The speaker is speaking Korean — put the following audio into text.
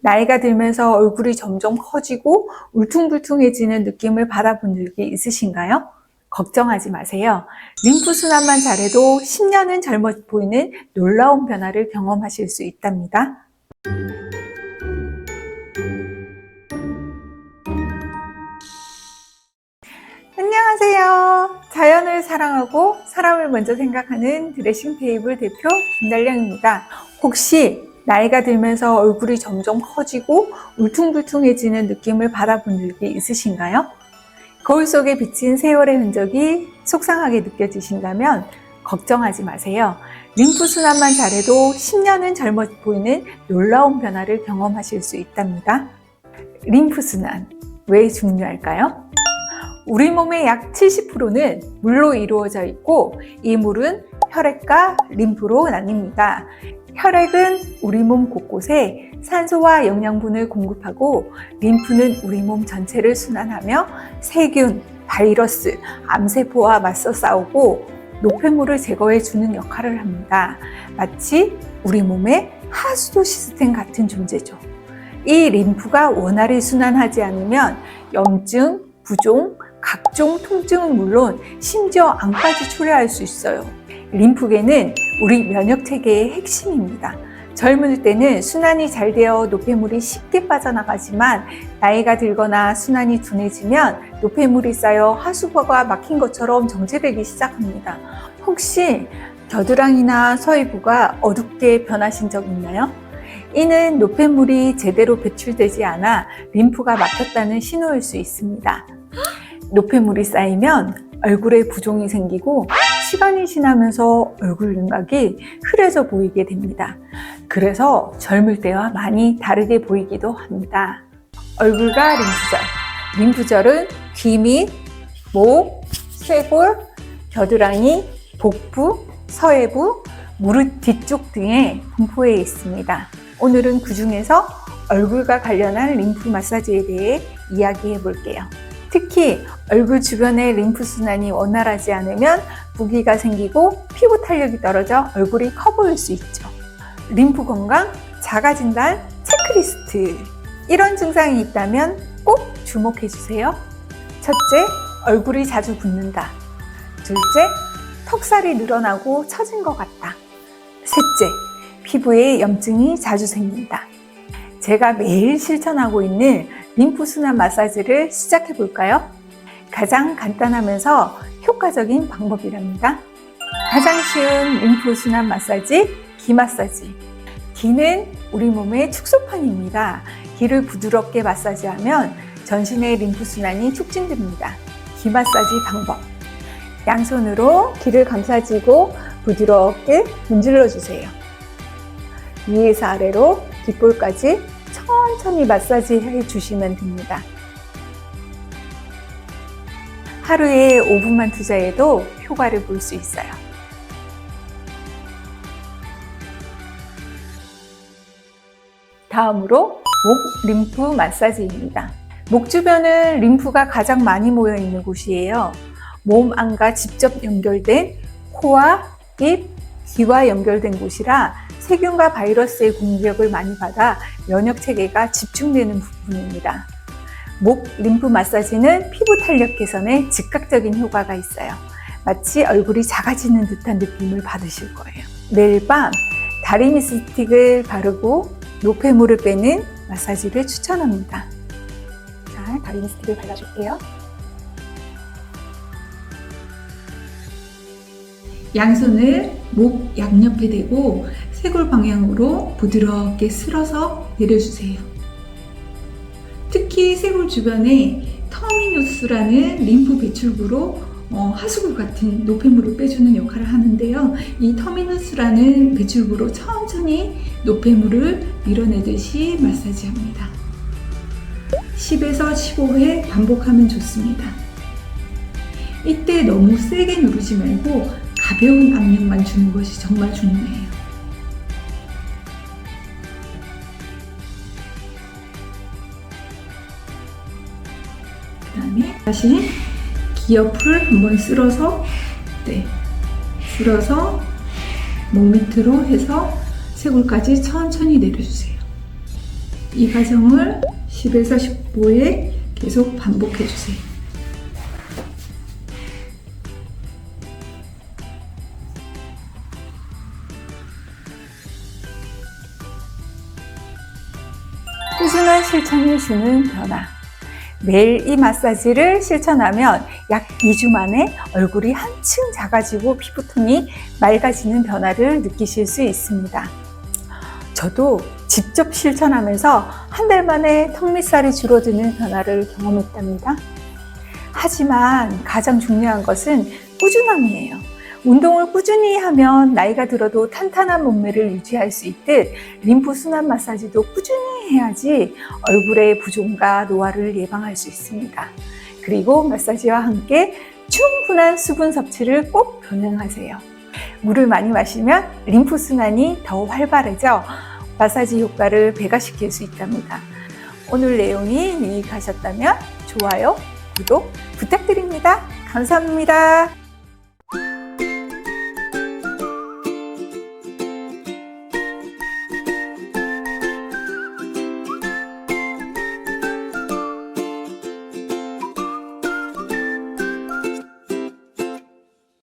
나이가 들면서 얼굴이 점점 커지고 울퉁불퉁해지는 느낌을 받아본 적이 있으신가요? 걱정하지 마세요. 림프순환만 잘해도 10년은 젊어 보이는 놀라운 변화를 경험하실 수 있답니다. 안녕하세요. 자연을 사랑하고 사람을 먼저 생각하는 드레싱 테이블 대표 김달령입니다. 혹시 나이가 들면서 얼굴이 점점 커지고 울퉁불퉁해지는 느낌을 받아본 적이 있으신가요? 거울 속에 비친 세월의 흔적이 속상하게 느껴지신다면 걱정하지 마세요. 림프순환만 잘해도 10년은 젊어 보이는 놀라운 변화를 경험하실 수 있답니다. 림프순환, 왜 중요할까요? 우리 몸의 약 70%는 물로 이루어져 있고 이 물은 혈액과 림프로 나뉩니다. 혈액은 우리 몸 곳곳에 산소와 영양분을 공급하고 림프는 우리 몸 전체를 순환하며 세균, 바이러스, 암세포와 맞서 싸우고 노폐물을 제거해 주는 역할을 합니다. 마치 우리 몸의 하수도 시스템 같은 존재죠. 이 림프가 원활히 순환하지 않으면 염증, 부종, 각종 통증은 물론 심지어 암까지 초래할 수 있어요. 림프계는 우리 면역 체계의 핵심입니다. 젊을 때는 순환이 잘 되어 노폐물이 쉽게 빠져나가지만 나이가 들거나 순환이 둔해지면 노폐물이 쌓여 하수구가 막힌 것처럼 정체되기 시작합니다. 혹시 겨드랑이나 서해부가 어둡게 변하신 적 있나요? 이는 노폐물이 제대로 배출되지 않아 림프가 막혔다는 신호일 수 있습니다. 노폐물이 쌓이면 얼굴에 부종이 생기고 시간이 지나면서 얼굴 윤곽이 흐려져 보이게 됩니다. 그래서 젊을 때와 많이 다르게 보이기도 합니다. 얼굴과 림프절. 림프절은 귀 및 목, 쇄골, 겨드랑이, 복부, 서해부, 무릎 뒤쪽 등에 분포해 있습니다. 오늘은 그 중에서 얼굴과 관련한 림프 마사지에 대해 이야기해 볼게요. 특히 얼굴 주변의 림프 순환이 원활하지 않으면 부기가 생기고 피부 탄력이 떨어져 얼굴이 커 보일 수 있죠. 림프 건강 자가 진단 체크리스트. 이런 증상이 있다면 꼭 주목해 주세요. 첫째, 얼굴이 자주 붓는다. 둘째, 턱살이 늘어나고 처진 것 같다. 셋째, 피부에 염증이 자주 생긴다. 제가 매일 실천하고 있는 림프순환 마사지를 시작해 볼까요? 가장 간단하면서 효과적인 방법이랍니다. 가장 쉬운 림프순환 마사지, 기 마사지. 기는 우리 몸의 축소판입니다. 기를 부드럽게 마사지하면 전신의 림프순환이 촉진됩니다. 기 마사지 방법. 양손으로 기를 감싸지고 부드럽게 문질러 주세요. 위에서 아래로 귓볼까지 천천히 마사지 해 주시면 됩니다. 하루에 5분만 투자해도 효과를 볼 수 있어요. 다음으로 목 림프 마사지입니다. 목 주변은 림프가 가장 많이 모여 있는 곳이에요. 몸 안과 직접 연결된 코와 입, 귀와 연결된 곳이라 세균과 바이러스의 공격을 많이 받아 면역 체계가 집중되는 부분입니다. 목 림프 마사지는 피부 탄력 개선에 즉각적인 효과가 있어요. 마치 얼굴이 작아지는 듯한 느낌을 받으실 거예요. 매일 밤 다리 미 스틱을 바르고 노폐물을 빼는 마사지를 추천합니다. 자, 다리 미 스틱을 발라줄게요. 양손을 목 양옆에 대고 쇄골 방향으로 부드럽게 쓸어서 내려주세요. 특히 쇄골 주변에 터미누스라는 림프 배출구로 어, 하수구 같은 노폐물을 빼주는 역할을 하는데요. 이 터미누스라는 배출구로 천천히 노폐물을 밀어내듯이 마사지합니다. 10에서 15회 반복하면 좋습니다. 이때 너무 세게 누르지 말고 가벼운 압력만 주는 것이 정말 중요해요. 다음에 다시 기옆을 한번 쓸어서 네, 쓸어서 목 밑으로 해서 쇄골까지 천천히 내려주세요. 이 과정을 10에서 15회 계속 반복해 주세요. 꾸준한 실천이 주는 변화. 매일 이 마사지를 실천하면 약 2주 만에 얼굴이 한층 작아지고 피부톤이 맑아지는 변화를 느끼실 수 있습니다. 저도 직접 실천하면서 한 달 만에 턱 밑살이 줄어드는 변화를 경험했답니다. 하지만 가장 중요한 것은 꾸준함이에요. 운동을 꾸준히 하면 나이가 들어도 탄탄한 몸매를 유지할 수 있듯 림프 순환 마사지도 꾸준히 해야지 얼굴의 부종과 노화를 예방할 수 있습니다. 그리고 마사지와 함께 충분한 수분 섭취를 꼭 병행하세요. 물을 많이 마시면 림프 순환이 더 활발해져 마사지 효과를 배가시킬 수 있답니다. 오늘 내용이 유익하셨다면 좋아요, 구독 부탁드립니다. 감사합니다.